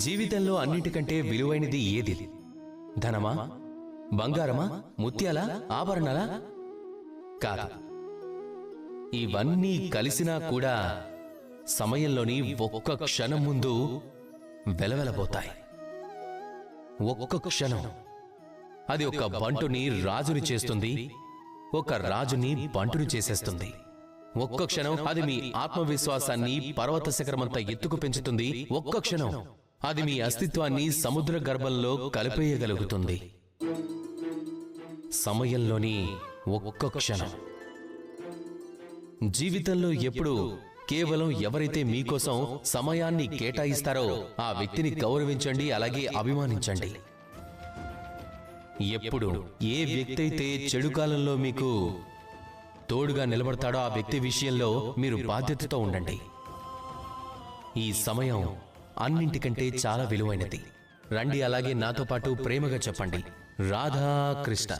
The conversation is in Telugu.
జీవితంలో అన్నిటికంటే విలువైనది ఏది? ధనమా? బంగారమా? ముత్యాల? ఆభరణాలా? కాదు. ఇవన్నీ కలిసినా కూడా సమయంలోని ఒక్క క్షణం ముందు వెలవెలబోతాయి. ఒక్క క్షణం. అది ఒక బంటుని రాజుని చేస్తుంది. ఒక రాజుని బంటుని చేసేస్తుంది. ఒక్క క్షణం అది మీ ఆత్మవిశ్వాసాన్ని పర్వత శిఖరమంతా ఎత్తుకు పెంచుతుంది. ఒక్క క్షణం. అది మీ అస్తిత్వాన్ని సముద్ర గర్భంలో కలిపేయగలుగుతుంది. సమయంలోని ఒక్క క్షణం. జీవితంలో ఎప్పుడు కేవలం ఎవరైతే మీకోసం సమయాన్ని కేటాయిస్తారో ఆ వ్యక్తిని గౌరవించండి అలాగే అభిమానించండి. ఎప్పుడు ఏ వ్యక్తి అయితే చెడు కాలంలో మీకు తోడుగా నిలబడతాడో ఆ వ్యక్తి విషయంలో మీరు బాధ్యతతో ఉండండి. ఈ సమయం అన్నింటికంటే చాలా విలువైనది. రండి అలాగే నాతో పాటు ప్రేమగా చెప్పండి. రాధా కృష్ణ